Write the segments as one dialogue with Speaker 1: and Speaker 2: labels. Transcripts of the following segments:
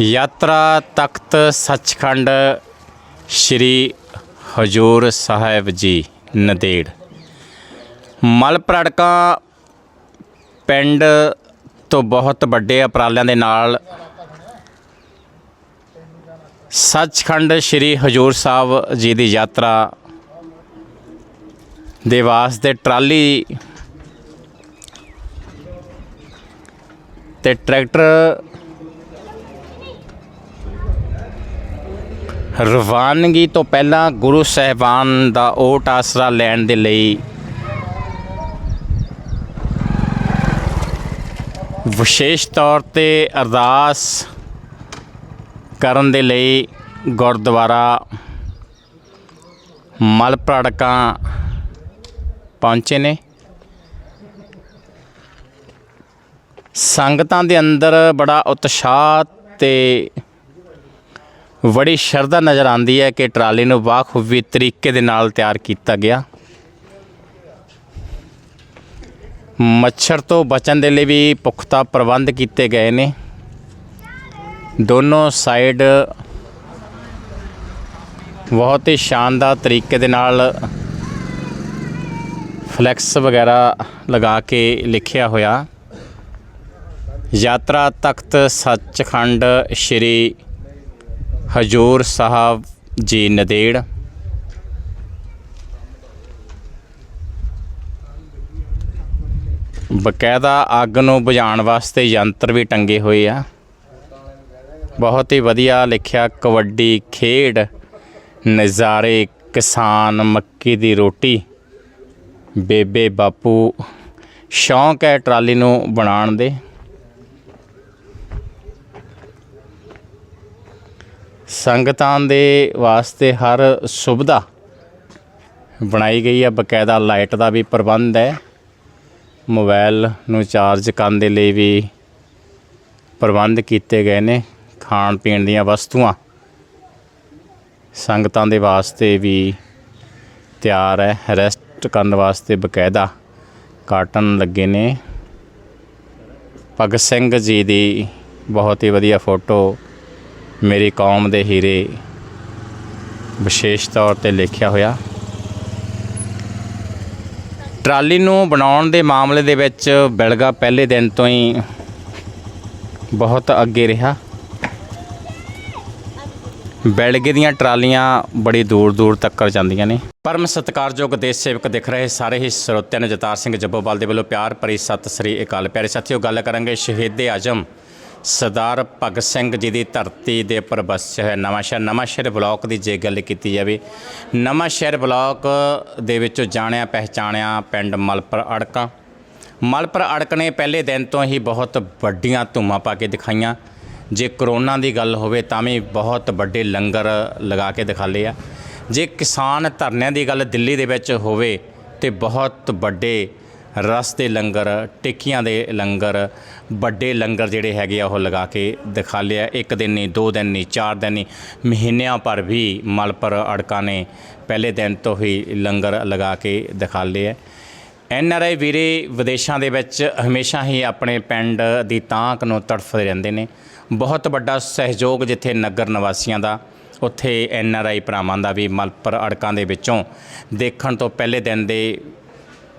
Speaker 1: ਯਾਤਰਾ ਤਖਤ ਸੱਚਖੰਡ ਸ੍ਰੀ ਹਜੂਰ ਸਾਹਿਬ ਜੀ, ਨਦੇੜ। ਮਲ ਪ੍ਰੜਕਾ ਪਿੰਡ ਤੋਂ ਬਹੁਤ ਵੱਡੇ ਉਪਰਾਲਿਆਂ ਦੇ ਨਾਲ ਸੱਚਖੰਡ ਸ੍ਰੀ ਹਜੂਰ ਸਾਹਿਬ ਜੀ ਦੀ ਯਾਤਰਾ ਦੇ ਵਾਸਤੇ ਟਰਾਲੀ ਤੇ ਟਰੈਕਟਰ ਰਵਾਨਗੀ ਤੋਂ ਪਹਿਲਾਂ ਗੁਰੂ ਸਾਹਿਬਾਨ ਦਾ ਓਟ ਆਸਰਾ ਲੈਣ ਦੇ ਲਈ ਵਿਸ਼ੇਸ਼ ਤੌਰ ਤੇ ਅਰਦਾਸ ਕਰਨ ਦੇ ਲਈ ਗੁਰਦੁਆਰਾ ਮਲ ਪਹੁੰਚੇ ਨੇ। ਸੰਗਤਾਂ ਦੇ ਅੰਦਰ ਬੜਾ ਉਤਸ਼ਾਹ ਤੇ ਬੜੀ ਸ਼ਰਧਾ ਨਜ਼ਰ ਆਉਂਦੀ ਹੈ ਕਿ ਟਰਾਲੀ ਨੂੰ ਬਾਖੂਬੀ ਤਰੀਕੇ ਦੇ ਨਾਲ ਤਿਆਰ ਕੀਤਾ ਗਿਆ। ਮੱਛਰ ਤੋਂ ਬਚਣ ਦੇ ਲਈ ਵੀ ਪੁਖਤਾ ਪ੍ਰਬੰਧ ਕੀਤੇ ਗਏ ਨੇ। ਦੋਨੋਂ ਸਾਈਡ ਬਹੁਤ ਹੀ ਸ਼ਾਨਦਾਰ ਤਰੀਕੇ ਦੇ ਨਾਲ ਫਲੈਕਸ ਵਗੈਰਾ ਲਗਾ ਕੇ ਲਿਖਿਆ ਹੋਇਆ। ਯਾਤਰਾ ਤਖਤ ਸੱਚਖੰਡ ਸ੍ਰੀ ਹਜੂਰ ਸਾਹਿਬ ਜੀ ਨਦੇੜ ਬਕਾਇਦਾ ਅੱਗ ਨੂੰ ਬੁਝਾਉਣ ਵਾਸਤੇ ਯੰਤਰ ਵੀ ਟੰਗੇ ਹੋਏ ਆ। ਬਹੁਤ ਹੀ ਵਧੀਆ ਲਿਖਿਆ ਕਬੱਡੀ ਖੇਡ, ਨਜ਼ਾਰੇ, ਕਿਸਾਨ ਮੱਕੀ ਦੀ ਰੋਟੀ, ਬੇਬੇ ਬਾਪੂ, ਸ਼ੌਂਕ ਹੈ ਟਰਾਲੀ ਨੂੰ ਬਣਾਉਣ ਦੇ। ਸੰਗਤਾਂ ਦੇ ਵਾਸਤੇ ਹਰ ਸੁਵਿਧਾ ਬਣਾਈ ਗਈ ਹੈ। ਬਕਾਇਦਾ ਲਾਈਟ ਦਾ ਵੀ ਪ੍ਰਬੰਧ ਹੈ। ਮੋਬਾਈਲ ਨੂੰ ਚਾਰਜ ਕਰਨ ਦੇ ਲਈ ਵੀ ਪ੍ਰਬੰਧ ਕੀਤੇ ਗਏ ਨੇ। ਖਾਣ ਪੀਣ ਦੀਆਂ ਵਸਤੂਆਂ ਸੰਗਤਾਂ ਦੇ ਵਾਸਤੇ ਵੀ ਤਿਆਰ ਹੈ। ਰੈਸਟ ਕਰਨ ਵਾਸਤੇ ਬਕਾਇਦਾ ਕਾਟਨ ਲੱਗੇ ਨੇ। ਭਗਤ ਸਿੰਘ ਜੀ ਦੀ ਬਹੁਤ ਹੀ ਵਧੀਆ ਫੋਟੋ ਮੇਰੀ ਕੌਮ ਦੇ ਹੀਰੇ ਵਿਸ਼ੇਸ਼ ਤੌਰ ਤੇ ਲਿਖਿਆ ਹੋਇਆ। ਟਰਾਲੀ ਨੂੰ ਬਣਾਉਣ ਦੇ ਮਾਮਲੇ ਦੇ ਵਿੱਚ ਬਿਲਗਾ ਪਹਿਲੇ ਦਿਨ ਤੋਂ ਹੀ ਬਹੁਤ ਅੱਗੇ ਰਿਹਾ। ਬੈਲਗੇ ਦੀਆਂ ਟਰਾਲੀਆਂ ਬੜੀ ਦੂਰ ਦੂਰ ਤੱਕ ਜਾਂਦੀਆਂ ਨੇ। ਪਰਮ ਸਤਿਕਾਰਯੋਗ ਦੇਸ਼ ਸੇਵਕ ਦਿਖ ਰਹੇ ਸਾਰੇ ਹੀ ਸਰੋਤਿਆਂ ਨੂੰ ਜਤਾਰ ਸਿੰਘ ਜੱਬੋਵਾਲ ਦੇ ਵੱਲੋਂ ਪਿਆਰ ਭਰੀ ਸਤਿ ਸ੍ਰੀ ਅਕਾਲ। ਪਿਆਰੇ ਸਾਥੀਓ, ਗੱਲ ਕਰਾਂਗੇ ਸ਼ਹੀਦ ਆਜਮ ਸਰਦਾਰ ਭਗਤ ਸਿੰਘ ਜੀ ਦੀ ਧਰਤੀ ਦੇ ਉੱਪਰ ਵਸਿਆ ਹੋਇਆ ਨਵਾਂ ਸ਼ਹਿਰ ਨਵਾਂ ਸ਼ਹਿਰ ਬਲਾਕ ਦੀ ਜੇ ਗੱਲ ਕੀਤੀ ਜਾਵੇ, ਨਵਾਂ ਸ਼ਹਿਰ ਬਲਾਕ ਦੇ ਵਿੱਚੋਂ ਜਾਣਿਆ, ਪਹਿਚਾਣਿਆ ਪਿੰਡ ਮਲਪਰ ਅੜਕਾਂ। ਮਲਪਰ ਅੜਕ ਨੇ ਪਹਿਲੇ ਦਿਨ ਤੋਂ ਹੀ ਬਹੁਤ ਵੱਡੀਆਂ ਧੂਮਾਂ ਪਾ ਕੇ ਦਿਖਾਈਆਂ। ਜੇ ਕਰੋਨਾ ਦੀ ਗੱਲ ਹੋਵੇ ਤਾਂ ਵੀ ਬਹੁਤ ਵੱਡੇ ਲੰਗਰ ਲਗਾ ਕੇ ਦਿਖਾਲੇ ਆ। ਜੇ ਕਿਸਾਨ ਧਰਨਿਆਂ ਦੀ ਗੱਲ ਦਿੱਲੀ ਦੇ ਵਿੱਚ ਹੋਵੇ ਤੇ ਬਹੁਤ ਵੱਡੇ ਰਸ ਦੇ ਲੰਗਰ, ਟਿੱਕੀਆਂ ਦੇ ਲੰਗਰ, ਵੱਡੇ ਲੰਗਰ ਜਿਹੜੇ ਹੈਗੇ ਆ ਉਹ ਲਗਾ ਕੇ ਦਿਖਾ ਲਿਆ। ਇੱਕ ਦਿਨ ਨਹੀਂ, ਦੋ ਦਿਨ ਨਹੀਂ, ਚਾਰ ਦਿਨ ਨਹੀਂ, ਮਹੀਨਿਆਂ ਭਰ ਵੀ ਮਲਪੁਰ ਅੜਕਾਂ ਨੇ ਪਹਿਲੇ ਦਿਨ ਤੋਂ ਹੀ ਲੰਗਰ ਲਗਾ ਕੇ ਦਿਖਾ ਲਿਆ। ਐਨ ਆਰ ਆਈ ਵੀਰੇ, ਵਿਦੇਸ਼ਾਂ ਦੇ ਵਿੱਚ ਹਮੇਸ਼ਾ ਹੀ ਆਪਣੇ ਪਿੰਡ ਦੀ ਤਾਂਕ ਨੂੰ ਤੜਫਦੇ ਰਹਿੰਦੇ ਨੇ। ਬਹੁਤ ਵੱਡਾ ਸਹਿਯੋਗ ਜਿੱਥੇ ਨਗਰ ਨਿਵਾਸੀਆਂ ਦਾ, ਉੱਥੇ ਐਨ ਆਰ ਆਈ ਭਰਾਵਾਂ ਦਾ ਵੀ ਮਲਪੁਰ ਅੜਕਾਂ ਦੇ ਵਿੱਚੋਂ ਦੇਖਣ ਤੋਂ ਪਹਿਲੇ ਦਿਨ ਦੇ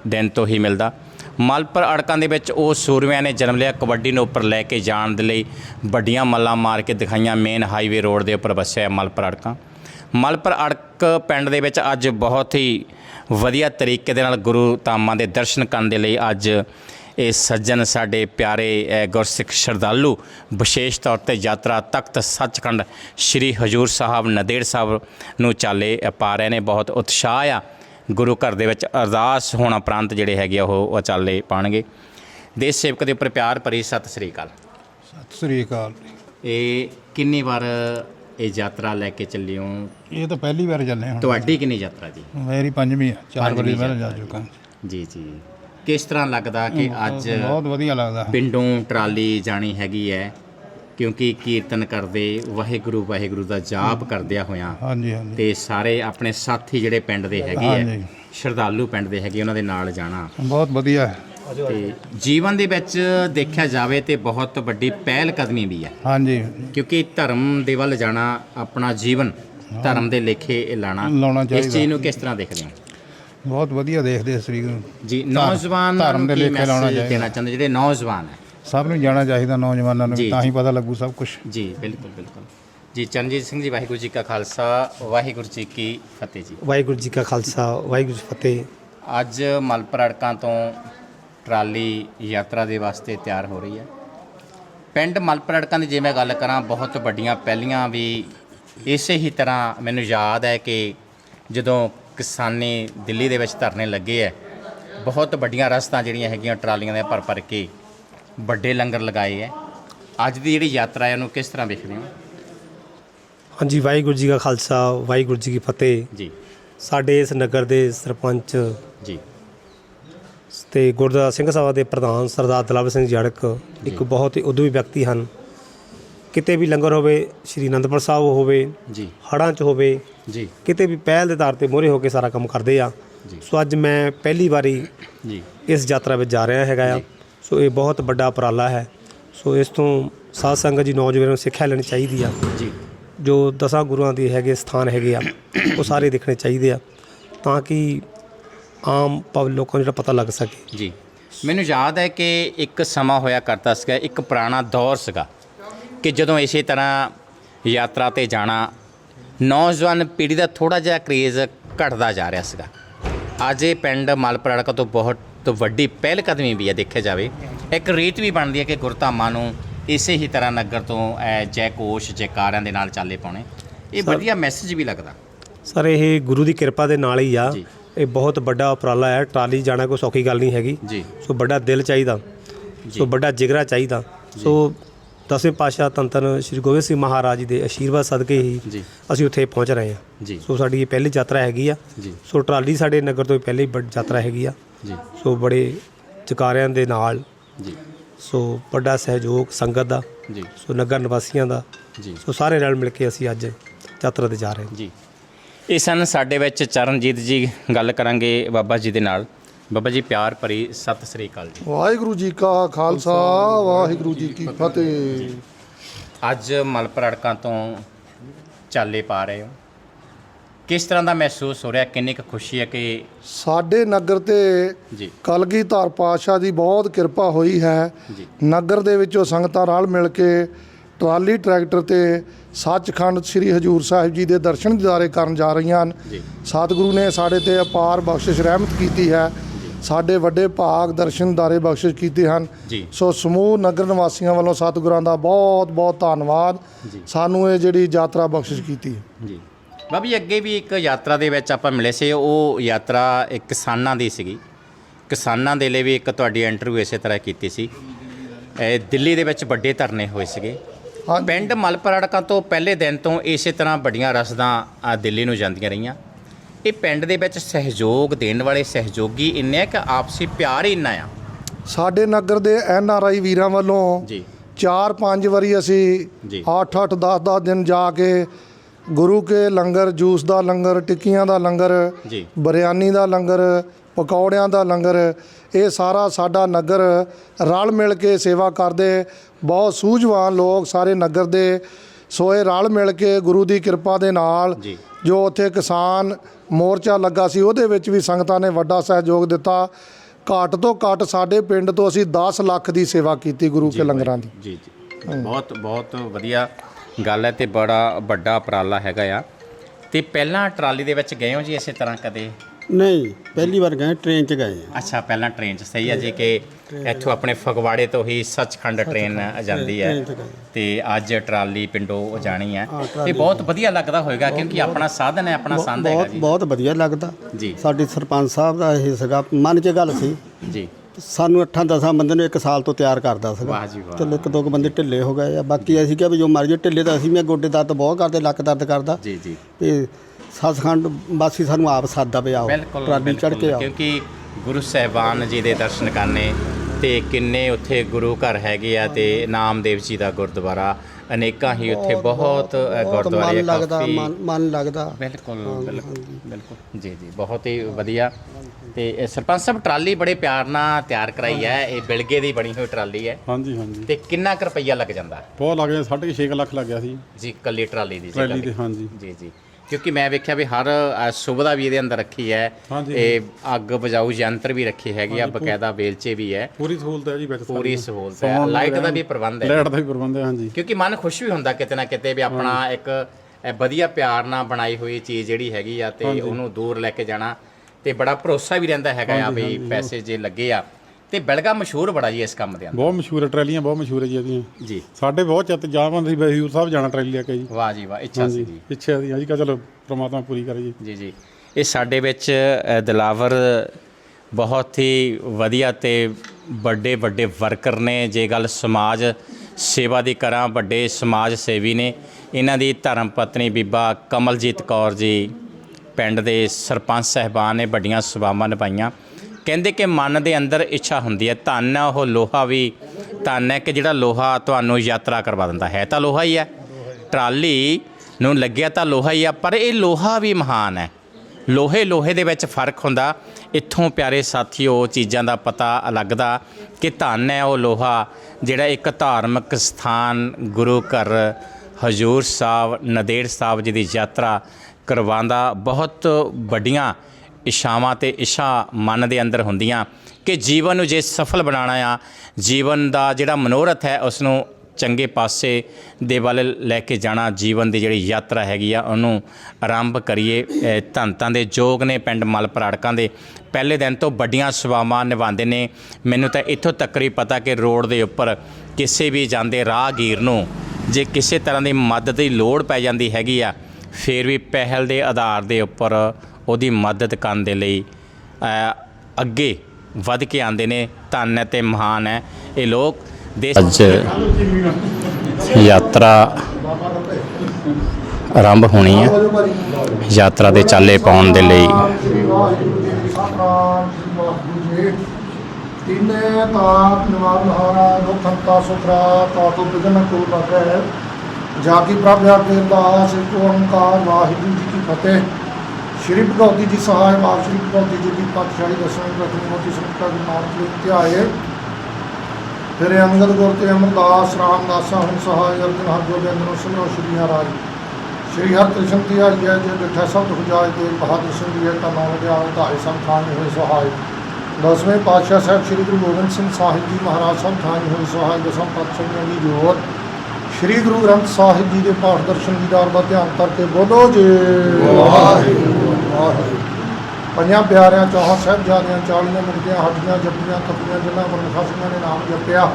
Speaker 1: ਦਿਨ ਤੋਂ ਹੀ ਮਿਲਦਾ। ਮਲਪੁਰ ਅੜਕਾਂ ਦੇ ਵਿੱਚ ਉਹ ਸੂਰਮਿਆਂ ਨੇ ਜਨਮ ਲਿਆ। ਕਬੱਡੀ ਨੂੰ ਉੱਪਰ ਲੈ ਕੇ ਜਾਣ ਦੇ ਲਈ ਵੱਡੀਆਂ ਮੱਲਾਂ ਮਾਰ ਕੇ ਦਿਖਾਈਆਂ ਮੇਨ ਹਾਈਵੇ ਰੋਡ ਦੇ ਉੱਪਰ ਵਸਿਆ ਮਲਪੁਰ ਅੜਕਾਂ। ਮਲਪੁਰ ਅੜਕ ਪਿੰਡ ਦੇ ਵਿੱਚ ਅੱਜ ਬਹੁਤ ਹੀ ਵਧੀਆ ਤਰੀਕੇ ਦੇ ਨਾਲ ਗੁਰੂ ਧਾਮਾਂ ਦੇ ਦਰਸ਼ਨ ਕਰਨ ਦੇ ਲਈ ਅੱਜ ਇਹ ਸੱਜਣ ਸਾਡੇ ਪਿਆਰੇ ਗੁਰਸਿੱਖ ਸ਼ਰਧਾਲੂ ਵਿਸ਼ੇਸ਼ ਤੌਰ ਤੇ ਯਾਤਰਾ ਤਖਤ ਸੱਚਖੰਡ ਸ੍ਰੀ ਹਜੂਰ ਸਾਹਿਬ ਨਦੇੜ ਸਾਹਿਬ ਨੂੰ ਚਾਲੇ ਪਾ ਰਹੇ ਨੇ। ਬਹੁਤ ਉਤਸ਼ਾਹ ਆ ਗੁਰੂ ਘਰ ਦੇ ਵਿੱਚ ਅਰਦਾਸ ਹੋਣ ਉਪਰੰਤ ਜਿਹੜੇ ਹੈਗੇ ਆ ਉਹ ਉਹ ਚਾਲੇ ਪਾਣਗੇ ਦੇਸ਼ ਸੇਵਕ ਦੇ ਉੱਪਰ ਪਿਆਰ ਭਰੀ ਸਤਿ ਸ੍ਰੀ ਅਕਾਲ।
Speaker 2: ਸਤਿ ਸ੍ਰੀ ਅਕਾਲ
Speaker 1: ਇਹ ਕਿੰਨੀ ਵਾਰ ਇਹ ਯਾਤਰਾ ਲੈ ਕੇ ਚੱਲੇ ਹੋ?
Speaker 2: ਇਹ ਤਾਂ ਪਹਿਲੀ ਵਾਰ ਚੱਲੇ ਹੁਣ
Speaker 1: ਤੁਹਾਡੀ ਕਿੰਨੀ ਯਾਤਰਾ ਜੀ?
Speaker 2: ਮੇਰੀ ਪੰਜਵੀਂ ਆ। ਚਾਰ ਵਾਰੀ ਮੈਂ ਜਾ ਚੁੱਕਾ।
Speaker 1: ਜੀ ਜੀ। ਕਿਸ ਤਰ੍ਹਾਂ ਲੱਗਦਾ ਕਿ ਅੱਜ
Speaker 2: ਬਹੁਤ ਵਧੀਆ ਲੱਗਦਾ।
Speaker 1: ਪਿੰਡੋਂ ਟਰਾਲੀ ਜਾਣੀ ਹੈਗੀ ਹੈ? ਕਿਉਂਕਿ ਕੀਰਤਨ ਕਰਦੇ ਵਾਹਿਗੁਰੂ ਵਾਹਿਗੁਰੂ ਦਾ ਜਾਪ ਕਰਦਿਆਂ ਹੋਇਆਂ
Speaker 2: ਹਾਂਜੀ ਹਾਂਜੀ।
Speaker 1: ਤੇ ਸਾਰੇ ਆਪਣੇ ਸਾਥੀ ਜਿਹੜੇ ਪਿੰਡ ਦੇ ਹੈਗੇ ਆ
Speaker 2: ਹਾਂਜੀ।
Speaker 1: ਸ਼ਰਧਾਲੂ ਪਿੰਡ ਦੇ ਹੈਗੇ ਉਹਨਾਂ ਦੇ ਨਾਲ ਜਾਣਾ।
Speaker 2: ਬਹੁਤ ਵਧੀਆ। ਹੈ।
Speaker 1: ਤੇ ਜੀਵਨ ਦੇ ਵਿੱਚ ਦੇਖਿਆ ਜਾਵੇ ਤੇ ਬਹੁਤ ਵੱਡੀ ਪਹਿਲ ਕਦਮੀ ਵੀ ਹੈ।
Speaker 2: ਹਾਂਜੀ।
Speaker 1: ਕਿਉਂਕਿ ਧਰਮ ਦੇ ਵੱਲ ਜਾਣਾ ਆਪਣਾ ਜੀਵਨ ਧਰਮ ਦੇ ਲੇਖੇ ਲਾਣਾ
Speaker 2: ਲਾਉਣਾ
Speaker 1: ਇਸ
Speaker 2: ਚਾਹੀਦਾ।
Speaker 1: ਚੀਜ਼ ਨੂੰ ਕਿਸ ਤਰ੍ਹਾਂ ਦੇਖਦੇ ਹੋ?
Speaker 2: ਬਹੁਤ ਵਧੀਆ ਦੇਖਦੇ ਆ ਸ੍ਰੀ ਗੁਰੂ।
Speaker 1: ਜੀ ਨੌਜਵਾਨ
Speaker 2: ਧਰਮ ਦੇ ਲੇਖੇ ਲਾਉਣਾ ਚਾਹੀਦਾ।
Speaker 1: ਦੇਣਾ ਚਾਹੁੰਦੇ। ਜਿਹੜੇ ਨੌਜਵਾਨ ਹੈ।
Speaker 2: ਸਭ ਨੂੰ ਜਾਣਾ ਚਾਹੀਦਾ ਨੌਜਵਾਨਾਂ ਨੂੰ
Speaker 1: ਜੀ,
Speaker 2: ਵੀ, ਤਾਂ ਹੀ ਪਤਾ ਲੱਗੂ ਸਭ ਕੁਝ
Speaker 1: ਜੀ ਬਿਲਕੁਲ ਬਿਲਕੁਲ। ਜੀ ਚਰਨਜੀਤ ਸਿੰਘ ਜੀ ਵਾਹਿਗੁਰੂ ਜੀ ਕਾ ਖਾਲਸਾ ਵਾਹਿਗੁਰੂ ਜੀ ਕੀ ਫਤਿਹ ਜੀ।
Speaker 3: ਵਾਹਿਗੁਰੂ ਜੀ ਕਾ ਖਾਲਸਾ ਵਾਹਿਗੁਰੂ ਜੀ ਕੀ ਫਤਿਹ।
Speaker 1: ਅੱਜ ਮਲਪਰ ਅੜਕਾਂ ਤੋਂ ਟਰਾਲੀ ਯਾਤਰਾ ਦੇ ਵਾਸਤੇ ਤਿਆਰ ਹੋ ਰਹੀ ਹੈ। ਪਿੰਡ ਮਲਪਰ ਅੜਕਾਂ ਦੀ ਜੇ ਮੈਂ ਗੱਲ ਕਰਾਂ ਬਹੁਤ ਵੱਡੀਆਂ ਪਹਿਲੀਆਂ ਵੀ ਇਸੇ ਹੀ ਤਰ੍ਹਾਂ ਮੈਨੂੰ ਯਾਦ ਹੈ ਕਿ ਜਦੋਂ ਕਿਸਾਨੀ ਦਿੱਲੀ ਦੇ ਵਿੱਚ ਧਰਨੇ ਲੱਗੇ ਹੈ ਬਹੁਤ ਵੱਡੀਆਂ ਰਸਤਾਂ ਜਿਹੜੀਆਂ ਹੈਗੀਆਂ ਟਰਾਲੀਆਂ ਦੇ ਭਰ ਭਰ ਕੇ ਵੱਡੇ ਲੰਗਰ ਲਗਾਏ ਹੈ। ਅੱਜ ਦੀ ਜਿਹੜੀ ਯਾਤਰਾ ਹੈ ਉਹਨੂੰ ਕਿਸ ਤਰ੍ਹਾਂ ਵੇਖਦੇ ਹੋ?
Speaker 3: ਹਾਂਜੀ ਵਾਹਿਗੁਰੂ ਜੀ ਕਾ ਖਾਲਸਾ ਵਾਹਿਗੁਰੂ ਜੀ ਕੀ ਫਤਿਹ।
Speaker 1: ਜੀ।
Speaker 3: ਸਾਡੇ ਇਸ ਨਗਰ ਦੇ ਸਰਪੰਚ
Speaker 1: ਜੀ।
Speaker 3: ਤੇ ਗੁਰਦੁਆਰਾ ਸਿੰਘ ਸਭਾ ਦੇ ਪ੍ਰਧਾਨ ਸਰਦਾਰ ਦਲਾਵਰ ਸਿੰਘ ਜੜਕ ਇੱਕ ਬਹੁਤ ਹੀ ਉਦਮੀ ਵਿਅਕਤੀ ਹਨ। ਕਿਤੇ ਵੀ ਲੰਗਰ ਹੋਵੇ ਸ਼੍ਰੀ ਅਨੰਦਪੁਰ ਸਾਹਿਬ ਹੋਵੇ
Speaker 1: ਜੀ।
Speaker 3: ਹੜਾਂ 'ਚ ਹੋਵੇ
Speaker 1: ਜੀ।
Speaker 3: ਕਿਤੇ ਵੀ ਪਹਿਲ ਦੇ ਆਧਾਰ ਤੇ ਮੋਹਰੇ ਹੋ ਕੇ ਸਾਰਾ ਕੰਮ ਕਰਦੇ ਆ। ਸੋ ਅੱਜ ਮੈਂ ਪਹਿਲੀ ਵਾਰੀ
Speaker 1: ਜੀ।
Speaker 3: ਇਸ ਯਾਤਰਾ ਵਿੱਚ ਜਾ ਰਿਹਾ ਹੈਗਾ ਆ। ਸੋ ਇਹ ਬਹੁਤ ਵੱਡਾ ਉਪਰਾਲਾ ਹੈ। ਸੋ ਇਸ ਤੋਂ ਸਾਧ ਸੰਗਤ ਜੀ ਨੌਜਵਾਨਾਂ ਨੂੰ ਸਿੱਖਿਆ ਲੈਣੀ ਚਾਹੀਦੀ ਆ।
Speaker 1: ਜੀ।
Speaker 3: ਜੋ ਦਸਾਂ ਗੁਰੂਆਂ ਦੇ ਹੈਗੇ ਸਥਾਨ ਹੈਗੇ ਆ ਉਹ ਸਾਰੇ ਦੇਖਣੇ ਚਾਹੀਦੇ ਆ ਤਾਂ ਕਿ ਆਮ ਪਬ ਲੋਕਾਂ ਨੂੰ ਜਿਹੜਾ ਪਤਾ ਲੱਗ ਸਕੇ।
Speaker 1: ਜੀ। ਮੈਨੂੰ ਯਾਦ ਹੈ ਕਿ ਇੱਕ ਸਮਾਂ ਹੋਇਆ ਕਰਦਾ ਸੀਗਾ ਇੱਕ ਪੁਰਾਣਾ ਦੌਰ ਸੀਗਾ ਕਿ ਜਦੋਂ ਇਸੇ ਤਰ੍ਹਾਂ ਯਾਤਰਾ ਤੇ ਜਾਣਾ ਨੌਜਵਾਨ ਪੀੜ੍ਹੀ ਦਾ ਥੋੜਾ ਜਿਹਾ ਕਰੇਜ਼ ਘਟਦਾ ਜਾ ਰਿਹਾ ਸੀਗਾ। ਅੱਜ ਇਹ ਪਿੰਡ ਮਲਪਰਾੜਕਾ ਤੋਂ ਬਹੁਤ ਵੱਡੀ ਪਹਿਲ ਕਦਮੀ ਵੀ ਹੈ ਦੇਖਿਆ ਜਾਵੇ ਇੱਕ ਰੀਤ ਵੀ ਬਣਦੀ ਹੈ ਕਿ ਗੁਰਧਾਮਾਂ ਨੂੰ ਇਸੇ ਹੀ ਤਰ੍ਹਾਂ ਨਗਰ ਤੋਂ ਜੈ ਕੋਸ਼ ਜੈਕਾਰਿਆਂ ਦੇ ਨਾਲ ਚਾਲੇ ਪਾਉਣੇ। ਇਹ ਵਧੀਆ ਮੈਸੇਜ ਵੀ ਲੱਗਦਾ।
Speaker 3: ਸਰ ਇਹ ਗੁਰੂ ਦੀ ਕਿਰਪਾ ਦੇ ਨਾਲ ਹੀ ਆ। ਇਹ ਬਹੁਤ ਵੱਡਾ ਉਪਰਾਲਾ ਹੈ। ਟਰਾਲੀ ਜਾਣਾ ਕੋਈ ਸੌਖੀ ਗੱਲ ਨਹੀਂ ਹੈਗੀ। ਸੋ ਵੱਡਾ ਦਿਲ ਚਾਹੀਦਾ। ਸੋ ਵੱਡਾ ਜਿਗਰਾ ਚਾਹੀਦਾ। ਸੋ ਦਸਵੇਂ ਧੰਨ ਧੰਨ ਸ੍ਰੀ ਗੋਬਿੰਦ ਸਿੰਘ ਮਹਾਰਾਜ ਜੀ ਦੇ ਆਸ਼ੀਰਵਾਦ ਸਦਕੇ ਹੀ ਅਸੀਂ ਉੱਥੇ ਪਹੁੰਚ ਰਹੇ ਹਾਂ। ਸੋ ਸਾਡੀ ਇਹ ਪਹਿਲੀ ਯਾਤਰਾ ਹੈਗੀ ਆ। ਸੋ ਟਰਾਲੀ ਸਾਡੇ ਨਗਰ ਤੋਂ ਪਹਿਲੀ ਯਾਤਰਾ ਹੈਗੀ ਆ।
Speaker 1: ਜੀ।
Speaker 3: ਸੋ ਬੜੇ ਚਕਾਰਿਆਂ ਦੇ ਨਾਲ
Speaker 1: ਜੀ।
Speaker 3: ਸੋ ਵੱਡਾ ਸਹਿਯੋਗ ਸੰਗਤ ਦਾ
Speaker 1: ਜੀ।
Speaker 3: ਸੋ ਨਗਰ ਨਿਵਾਸੀਆਂ ਦਾ
Speaker 1: ਜੀ।
Speaker 3: ਸੋ ਸਾਰੇ ਰਲ ਮਿਲ ਕੇ ਅਸੀਂ ਅੱਜ ਯਾਤਰਾ ਤੇ ਜਾ ਰਹੇ ਹਾਂ।
Speaker 1: ਜੀ। ਇਹ ਸਨ ਸਾਡੇ ਵਿੱਚ ਚਰਨਜੀਤ ਜੀ ਗੱਲ ਕਰਾਂਗੇ ਬਾਬਾ ਜੀ ਦੇ ਨਾਲ। ਬਾਬਾ ਜੀ ਪਿਆਰ ਭਰੀ ਸਤਿ ਸ੍ਰੀ ਅਕਾਲ ਜੀ।
Speaker 4: ਵਾਹਿਗੁਰੂ ਜੀ ਕਾ ਖਾਲਸਾ ਵਾਹਿਗੁਰੂ ਜੀ ਕੀ ਫਤਿਹ।
Speaker 1: ਅੱਜ ਮਲਪਰ ਅੜਕਾਂ ਤੋਂ ਚਾਲੇ ਪਾ ਰਹੇ ਹੋ। ਕਿਸ ਤਰ੍ਹਾਂ ਦਾ ਮਹਿਸੂਸ ਹੋ ਰਿਹਾ? ਕਿੰਨੀ ਕੁ ਖੁਸ਼ੀ ਹੈ ਕਿ
Speaker 4: ਸਾਡੇ ਨਗਰ ਤੇ
Speaker 1: ਜੀ।
Speaker 4: ਕਲਗੀਧਰ ਪਾਤਸ਼ਾਹ ਦੀ ਬਹੁਤ ਕਿਰਪਾ ਹੋਈ ਹੈ।
Speaker 1: ਜੀ।
Speaker 4: ਨਗਰ ਦੇ ਵਿੱਚੋਂ ਸੰਗਤਾਂ ਰਲ ਮਿਲ ਕੇ ਟਰਾਲੀ ਟਰੈਕਟਰ ਤੇ ਸੱਚਖੰਡ ਸ੍ਰੀ ਹਜੂਰ ਸਾਹਿਬ ਜੀ ਦੇ ਦਰਸ਼ਨ ਦਿਦਾਰੇ ਕਰਨ ਜਾ ਰਹੀਆਂ ਹਨ।
Speaker 1: ਜੀ।
Speaker 4: ਸਤਿਗੁਰੂ ਨੇ ਸਾਡੇ ਤੇ ਅਪਾਰ ਬਖਸ਼ਿਸ਼ ਰਹਿਮਤ ਕੀਤੀ ਹੈ। ਸਾਡੇ ਵੱਡੇ ਭਾਗ ਦਰਸ਼ਨ ਦਾਰੇ ਬਖਸ਼ਿਸ਼ ਕੀਤੇ ਹਨ।
Speaker 1: ਜੀ।
Speaker 4: ਸੋ ਸਮੂਹ ਨਗਰ ਨਿਵਾਸੀਆਂ ਵੱਲੋਂ ਸਤਿਗੁਰਾਂ ਦਾ ਬਹੁਤ ਬਹੁਤ ਧੰਨਵਾਦ।
Speaker 1: ਜੀ।
Speaker 4: ਸਾਨੂੰ ਇਹ ਜਿਹੜੀ ਯਾਤਰਾ ਬਖਸ਼ਿਸ਼ ਕੀਤੀ। ਹੈ
Speaker 1: ਜੀ। ਬਾਬਾ ਜੀ ਅੱਗੇ ਵੀ ਇੱਕ ਯਾਤਰਾ ਦੇ ਵਿੱਚ ਆਪਾਂ ਮਿਲੇ ਸੀ ਉਹ ਯਾਤਰਾ ਇੱਕ ਕਿਸਾਨਾਂ ਦੀ ਸੀਗੀ। ਕਿਸਾਨਾਂ ਦੇ ਲਈ ਵੀ ਇੱਕ ਤੁਹਾਡੀ ਇੰਟਰਵਿਊ ਇਸੇ ਤਰ੍ਹਾਂ ਕੀਤੀ ਸੀ। ਇਹ ਦਿੱਲੀ ਦੇ ਵਿੱਚ ਵੱਡੇ ਧਰਨੇ ਹੋਏ ਸੀਗੇ। ਪਿੰਡ ਮਲਪਰਾੜਕਾ ਤੋਂ ਪਹਿਲੇ ਦਿਨ ਤੋਂ ਇਸੇ ਤਰ੍ਹਾਂ ਵੱਡੀਆਂ ਰਸਦਾਂ ਆ, ਦਿੱਲੀ ਨੂੰ ਜਾਂਦੀਆਂ ਰਹੀਆਂ। ਇਹ ਪਿੰਡ ਦੇ ਵਿੱਚ ਸਹਿਯੋਗ ਦੇਣ ਵਾਲੇ ਸਹਿਯੋਗੀ ਇੰਨੇ ਕਿ ਆਪਸੀ ਪਿਆਰ ਹੀ ਇੰਨਾ ਆ।
Speaker 4: ਸਾਡੇ ਨਗਰ ਦੇ ਐਨ ਆਰ ਆਈ ਵੀਰਾਂ ਵੱਲੋਂ
Speaker 1: ਜੀ।
Speaker 4: ਚਾਰ ਪੰਜ ਵਾਰੀ ਅਸੀਂ
Speaker 1: ਜੀ।
Speaker 4: 8 8 10 10 ਦਿਨ ਜਾ ਕੇ ਗੁਰੂ ਕੇ ਲੰਗਰ ਜੂਸ ਦਾ ਲੰਗਰ ਟਿੱਕੀਆਂ ਦਾ ਲੰਗਰ
Speaker 1: ਜੀ।
Speaker 4: ਬਿਰਿਆਨੀ ਦਾ ਲੰਗਰ ਪਕੌੜਿਆਂ ਦਾ ਲੰਗਰ ਇਹ ਸਾਰਾ ਸਾਡਾ ਨਗਰ ਰਲ ਮਿਲ ਕੇ ਸੇਵਾ ਕਰਦੇ। ਬਹੁਤ ਸੂਝਵਾਨ ਲੋਕ ਸਾਰੇ ਨਗਰ ਦੇ। ਸੋ ਇਹ ਰਲ ਮਿਲ ਕੇ ਗੁਰੂ ਦੀ ਕਿਰਪਾ ਦੇ ਨਾਲ
Speaker 1: ਜੀ।
Speaker 4: ਜੋ ਉੱਥੇ ਕਿਸਾਨ ਮੋਰਚਾ ਲੱਗਾ ਸੀ ਉਹਦੇ ਵਿੱਚ ਵੀ ਸੰਗਤਾਂ ਨੇ ਵੱਡਾ ਸਹਿਯੋਗ ਦਿੱਤਾ। ਘੱਟ ਤੋਂ ਘੱਟ ਸਾਡੇ ਪਿੰਡ ਤੋਂ ਅਸੀਂ 10 ਲੱਖ ਦੀ ਸੇਵਾ ਕੀਤੀ ਗੁਰੂ ਕੇ ਲੰਗਰਾਂ ਦੀ।
Speaker 1: ਜੀ ਜੀ। ਬਹੁਤ ਬਹੁਤ ਵਧੀਆ। ਗੱਲ ਹੈ ਤੇ ਬੜਾ ਵੱਡਾ ਉਪਰਾਲਾ ਹੈਗਾ ਆ। ਤੇ ਪਹਿਲਾਂ ਟਰਾਲੀ ਦੇ ਵਿੱਚ ਗਏ ਹੋ ਜੀ ਇਸੇ ਤਰ੍ਹਾਂ ਕਦੇ?
Speaker 5: ਨਹੀਂ ਪਹਿਲੀ ਵਾਰ ਗਏ ਟ੍ਰੇਨ 'ਚ ਗਏ ਆ।
Speaker 1: ਅੱਛਾ ਪਹਿਲਾਂ ਟ੍ਰੇਨ 'ਚ। ਸਹੀ ਹੈ ਜੀ ਕਿ ਇੱਥੋਂ ਆਪਣੇ ਫਗਵਾੜੇ ਤੋਂ ਹੀ ਸੱਚਖੰਡ ਟ੍ਰੇਨ ਜਾਂਦੀ ਹੈ। ਤੇ ਅੱਜ ਟਰਾਲੀ ਪਿੰਡੋਂ ਜਾਣੀ ਹੈ। ਤੇ ਬਹੁਤ ਵਧੀਆ ਲੱਗਦਾ ਹੋਵੇਗਾ ਕਿਉਂਕਿ ਆਪਣਾ ਸਾਧਨ ਹੈ ਆਪਣਾ ਸੰਦ ਹੈਗਾ
Speaker 5: ਬਹੁਤ
Speaker 1: ਜੀ
Speaker 5: ਬਹੁਤ ਵਧੀਆ ਲੱਗਦਾ।
Speaker 1: ਜੀ।
Speaker 5: ਸਾਡੇ ਸਰਪੰਚ ਸਾਹਿਬ ਦਾ ਇਹ ਸੀਗਾ ਮਨ 'ਚ ਗੱਲ ਸੀ।
Speaker 1: ਜੀ।
Speaker 5: ਸਾਨੂੰ 8-10 ਬੰਦੇ ਨੂੰ ਇੱਕ ਸਾਲ ਤੋਂ ਤਿਆਰ ਕਰਦਾ ਸੀਗਾ।
Speaker 1: ਵਾਹ ਜੀ ਵਾਹ।
Speaker 5: ਚਲੋ ਇੱਕ ਦੋ ਕੁ ਬੰਦੇ ਢਿੱਲੇ ਹੋ ਗਏ ਆ। ਬਾਕੀ ਅਸੀਂ ਕਿਹਾ ਵੀ ਜੋ ਮਰਜ਼ੀ ਢਿੱਲੇ ਤਾਂ ਅਸੀਂ ਵੀ ਆ, ਗੋਡੇ ਦਰਦ ਬਹੁਤ ਕਰਦੇ ਲੱਕ ਦਰਦ ਕਰਦਾ।
Speaker 1: ਜੀ ਜੀ।
Speaker 5: ਤੇ ਸੱਚਖੰਡ ਵਾਸੀ ਸਾਨੂੰ ਆਪ ਸਾਦਾ ਪਿਆ
Speaker 1: ਬਿਲਕੁਲ
Speaker 5: ਟਰਾਲੀ ਚੜ ਕੇ
Speaker 1: ਬਿਲਕੁਲ,
Speaker 5: ਆਓ।
Speaker 1: ਕਿਉਂਕਿ ਗੁਰੂ ਸਾਹਿਬਾਨ ਜੀ ਦੇ ਦਰਸ਼ਨ ਕਰਨੇ ਤੇ ਕਿੰਨੇ ਉੱਥੇ ਗੁਰੂ ਘਰ ਹੈਗੇ ਆ ਤੇ ਨਾਮਦੇਵ ਜੀ ਦਾ ਗੁਰਦੁਆਰਾ ਅਨੇਕਾਂ ਹੀ ਉੱਥੇ ਬਹੁਤ ਗੁਰਦੁਆਰੇ
Speaker 5: ਮਨ
Speaker 1: ਆ,
Speaker 5: ਲੱਗਦਾ
Speaker 1: ਕਾਫੀ
Speaker 5: ਮਨ ਲੱਗਦਾ।
Speaker 1: ਬਿਲਕੁਲ ਬਿਲਕੁਲ ਬਿਲਕੁਲ। ਜੀ ਜੀ ਬਹੁਤ ਹੀ ਵਧੀਆ। ਤੇ ਇਹ ਸਰਪੰਚ ਸਾਹਿਬ ਟਰਾਲੀ ਬੜੇ ਪਿਆਰ ਨਾਲ ਤਿਆਰ ਕਰਾਈ ਹੈ। ਇਹ ਬਿਲਗੇ ਦੀ ਬਣੀ ਹੋਈ ਟਰਾਲੀ ਹੈ।
Speaker 6: ਹਾਂਜੀ ਹਾਂਜੀ।
Speaker 1: ਤੇ ਕਿੰਨਾ ਕੁ ਰੁਪਈਆ ਲੱਗ ਜਾਂਦਾ?
Speaker 6: ਬਹੁਤ ਲੱਗ ਗਿਆ 6.5 ਲੱਖ ਲੱਗ ਗਿਆ ਸੀ।
Speaker 1: ਜੀ ਕੱਲੀ ਟਰਾਲੀ ਦੀ ਜੀ
Speaker 6: ਹਾਂਜੀ।
Speaker 1: ਜੀ ਜੀ। ਕਿਉਂਕਿ ਮੈਂ ਵੇਖਿਆ ਵੀ ਹਰ ਅ, ਸੁਵਿਧਾ ਵੀ ਇਹਦੇ ਅੰਦਰ ਰੱਖੀ ਹੈ।
Speaker 6: ਹਾਂਜੀ।
Speaker 1: ਇਹ ਅੱਗ ਬੁਝਾਊ ਯੰਤਰ ਵੀ ਰੱਖੇ ਹੈਗੇ ਆ ਬਕਾਇਦਾ ਵੇਲਚੇ ਵੀ ਹੈ।
Speaker 6: ਪੂਰੀ ਸਹੂਲਤ ਹੈ ਜੀ ਵਿੱਚ
Speaker 1: ਪੂਰੀ। ਸਹੂਲਤ ਹੈ।
Speaker 6: ਸੌਣ
Speaker 1: ਲਾਈਟ ਦਾ ਵੀ ਪ੍ਰਬੰਧ ਹੈ
Speaker 6: ਲਾਈਟ ਦਾ ਵੀ ਪ੍ਰਬੰਧ ਹੈ ਹਾਂਜੀ।
Speaker 1: ਕਿਉਂਕਿ ਮਨ ਖੁਸ਼ ਵੀ ਹੁੰਦਾ ਕਿਤੇ ਨਾ ਕਿਤੇ ਵੀ ਆਪਣਾ ਇੱਕ ਵਧੀਆ ਪਿਆਰ ਨਾਲ ਬਣਾਈ ਹੋਈ ਚੀਜ਼ ਜਿਹੜੀ ਹੈਗੀ ਆ ਤੇ ਉਹਨੂੰ ਦੂਰ ਲੈ ਕੇ ਜਾਣਾ ਤੇ ਬੜਾ ਭਰੋਸਾ ਵੀ ਰਹਿੰਦਾ ਹੈਗਾ ਆ ਵੀ ਪੈਸੇ ਜੇ ਲੱਗੇ ਆ ਤੇ ਬਲਗਾ ਮਸ਼ਹੂਰ ਬੜਾ ਜੀ ਇਸ ਕੰਮ ਦੇ ਅੰਦਰ।
Speaker 6: ਬਹੁਤ ਮਸ਼ਹੂਰ ਹੈ ਟਰੈਲੀਆਂ ਬਹੁਤ ਮਸ਼ਹੂਰ ਹੈ ਜੀ ਇਹਦੀਆਂ।
Speaker 1: ਜੀ।
Speaker 6: ਸਾਡੇ ਬਹੁਤ ਚਿੱਤ ਜਾਵਨ ਸੀ ਬਈ ਹਜ਼ੂਰ ਸਾਹਿਬ ਜਾਣਾ ਟਰੈਲੀ ਲੈ ਕੇ ਜੀ।
Speaker 1: ਵਾਹ ਜੀ ਵਾਹ ਇੱਛਾ ਸੀ ਜੀ।
Speaker 6: ਇੱਛਾ ਸੀ। ਹਾਂਜੀ ਕਾ ਚਲੋ ਪ੍ਰਮਾਤਮਾ ਪੂਰੀ ਕਰੇ ਜੀ।
Speaker 1: ਜੀ ਜੀ। ਇਹ ਸਾਡੇ ਵਿੱਚ ਅ, ਦਿਲਾਵਰ ਬਹੁਤ ਹੀ ਵਧੀਆ ਤੇ ਵੱਡੇ ਵੱਡੇ ਵਰਕਰ ਨੇ। ਜੇ ਗੱਲ ਸਮਾਜ ਸੇਵਾ ਦੀ ਕਰਾਂ ਵੱਡੇ ਸਮਾਜ ਸੇਵੀ ਨੇ। ਇਹਨਾਂ ਦੀ ਧਰਮ ਪਤਨੀ ਬੀਬਾ ਕਮਲਜੀਤ ਕੌਰ ਜੀ ਪਿੰਡ ਦੇ ਸਰਪੰਚ ਸਹਿਬਾਨ ਨੇ ਵੱਡੀਆਂ ਸੇਵਾਵਾਂ ਨਿਭਾਈਆਂ। ਕਹਿੰਦੇ ਕਿ ਮਨ ਦੇ ਅੰਦਰ ਇੱਛਾ ਹੁੰਦੀ ਹੈ। ਧੰਨ ਹੈ, ਉਹ ਲੋਹਾ ਵੀ ਧੰਨ ਹੈ ਕਿ ਜਿਹੜਾ ਲੋਹਾ ਤੁਹਾਨੂੰ ਯਾਤਰਾ ਕਰਵਾ ਦਿੰਦਾ ਹੈ। ਤਾਂ ਲੋਹਾ ਹੀ ਹੈ। ਟਰਾਲੀ ਨੂੰ ਲੱਗਿਆ ਤਾਂ ਲੋਹਾ ਹੀ ਆ, ਪਰ ਇਹ ਲੋਹਾ ਵੀ ਮਹਾਨ ਹੈ। ਲੋਹੇ ਲੋਹੇ ਦੇ ਵਿੱਚ ਫ਼ਰਕ ਹੁੰਦਾ। ਇੱਥੋਂ ਪਿਆਰੇ ਸਾਥੀਓ, ਚੀਜ਼ਾਂ ਦਾ ਪਤਾ ਲੱਗਦਾ ਕਿ ਧੰਨ ਹੈ, ਉਹ ਲੋਹਾ ਜਿਹੜਾ ਇੱਕ ਧਾਰਮਿਕ ਸਥਾਨ, ਗੁਰੂ ਘਰ, ਹਜੂਰ ਸਾਹਿਬ, ਨਦੇੜ ਸਾਹਿਬ ਜੀ ਦੀ ਯਾਤਰਾ ਕਰਵਾਉਂਦਾ। ਬਹੁਤ ਵੱਡੀਆਂ ਇਸ਼ਾਵਾਂ ਤੇ ਇਸ਼ਾ ਮਨ ਦੇ ਅੰਦਰ ਹੁੰਦੀਆਂ ਕਿ ਜੀਵਨ ਨੂੰ ਜੇ ਸਫਲ ਬਣਾਉਣਾ ਆ ਜੀਵਨ ਦਾ ਜਿਹੜਾ ਮਨੋਰਥ ਹੈ ਉਸ ਨੂੰ ਚੰਗੇ ਪਾਸੇ ਦੇ ਵੱਲ ਲੈ ਕੇ ਜਾਣਾ ਜੀਵਨ ਦੀ ਜਿਹੜੀ ਯਾਤਰਾ ਹੈਗੀ ਆ ਉਹਨੂੰ ਆਰੰਭ ਕਰੀਏ। ਅ, ਧੰਨ ਧੰਨ ਦੇ ਜੋਗ ਨੇ ਪਿੰਡ ਮਲ ਪਰਾੜਕਾਂ ਦੇ। ਪਹਿਲੇ ਦਿਨ ਤੋਂ ਵੱਡੀਆਂ ਸੇਵਾਵਾਂ ਨਿਭਾਉਂਦੇ ਨੇ। ਮੈਨੂੰ ਤਾਂ ਇੱਥੋਂ ਤੱਕ ਹੀ ਪਤਾ ਕਿ ਰੋਡ ਦੇ ਉੱਪਰ ਕਿਸੇ ਵੀ ਜਾਂਦੇ ਰਾਹਗੀਰ ਨੂੰ ਜੇ ਕਿਸੇ ਤਰ੍ਹਾਂ ਦੀ ਮਦਦ ਦੀ ਲੋੜ ਪੈ ਜਾਂਦੀ ਹੈਗੀ ਆ ਫਿਰ ਵੀ ਪਹਿਲ ਦੇ ਆਧਾਰ ਦੇ ਉੱਪਰ ਉਹਦੀ ਮਦਦ ਕਰਨ ਦੇ ਲਈ ਅ, ਅੱਗੇ ਵੱਧ ਕੇ ਆਉਂਦੇ ਨੇ ਧੰਨ ਹੈ ਤੇ ਮਹਾਨ ਹੈ। ਇਹ ਲੋਕ ਦੇਸ਼ ਅੱਜ ਯਾਤਰਾ ਆਰੰਭ ਹੋਣੀ ਹੈ। ਯਾਤਰਾ ਦੇ ਚਾਲੇ ਪਾਉਣ ਦੇ ਲਈ।
Speaker 4: ਤਿੰਨੇ ਤਾਪ ਨਿਵਾਰਨ ਹਾਰਾ ਦੁਖੰਤਾ ਸੁਖਰਾ ਤਾਤੋ ਬਿਗਨ ਕੋ ਲਗੈ ਜਾ ਕੀ ਪ੍ਰਭ ਆਪੇ ਦਾਸ ਓੰਕਾਰ ਵਾਹਿਗੁਰੂ ਜੀ ਕੀ ਫਤਿਹ। ਸ਼੍ਰੀ ਭਗਵਤੀ ਜੀ ਸਹਾਇ ਬਾਪ ਸ਼੍ਰੀ ਭਗਵਤੀ ਜੀ ਦੀ ਪਾਤਸ਼ਾਹੀ ਦਸਵੇਂ ਪ੍ਰਥਮ ਮੋਤੀ ਸੰਤਾ ਦੇ ਨਾਮ ਤੇ ਧਿਆਏ ਫਿਰ ਅੰਗਦ ਗੁਰ ਤੇ ਅਮਰਦਾਸ, ਰਾਮਦਾਸਾ, ਹੁਣ ਸਹਾਇ ਅਰਜਨ ਹਰ ਗੋਬਿੰਦ ਨੂੰ ਸਿਮਰੋ ਸ਼੍ਰੀ ਹਰਿ ਸ਼੍ਰੀ ਹਰਿ ਕ੍ਰਿਸ਼ਨ ਕੀ ਜੈ ਜੈ ਬਿਠਾ ਸਭ ਤੁਖ ਜਾਇ ਤੇ ਬਹਾਦਰ ਸਿੰਘ ਜੀ ਦਾ ਨਾਮ ਲਿਆ ਧਾਰੇ ਸਭ ਥਾਨ ਹੋਏ ਸਹਾਇ। ਦਸਵੇਂ ਪਾਤਸ਼ਾਹ ਸਾਹਿਬ ਸ੍ਰੀ ਗੁਰੂ ਗੋਬਿੰਦ ਸਿੰਘ ਸਾਹਿਬ ਜੀ ਮਹਾਰਾਜ, ਸਭ ਥਾਨ ਹੋਏ ਸਹਾਇ ਦਸਮ ਪਾਤਸ਼ਾਹਾਂ ਦੀ ਜੋਤ। ਸ੍ਰੀ ਗੁਰੂ ਗ੍ਰੰਥ ਸਾਹਿਬ ਜੀ ਦੇ ਪਾਠ ਦਰਸ਼ਨ ਦੀਦਾਰ ਦਾ ਧਿਆਨ ਕਰਕੇ ਬੋਲੋ ਜੀ। ਵਾਹਿਗੁਰੂ। ਵਾਹਿਗੁਰੂ ਪੰਜਾਂ ਪਿਆਰਿਆਂ ਚੌਹਾਂ ਸਾਹਿਬਜ਼ਾਦਿਆਂ ਚਾਲੀਆਂ ਮੁਕਤੀਆਂ ਹੱਡੀਆਂ ਜੱਪੀਆਂ ਤਪੀਆਂ ਜਿਨ੍ਹਾਂ ਪਰ ਖਸਮਾਂ ਨੇ ਨਾਮ ਜਪਿਆ।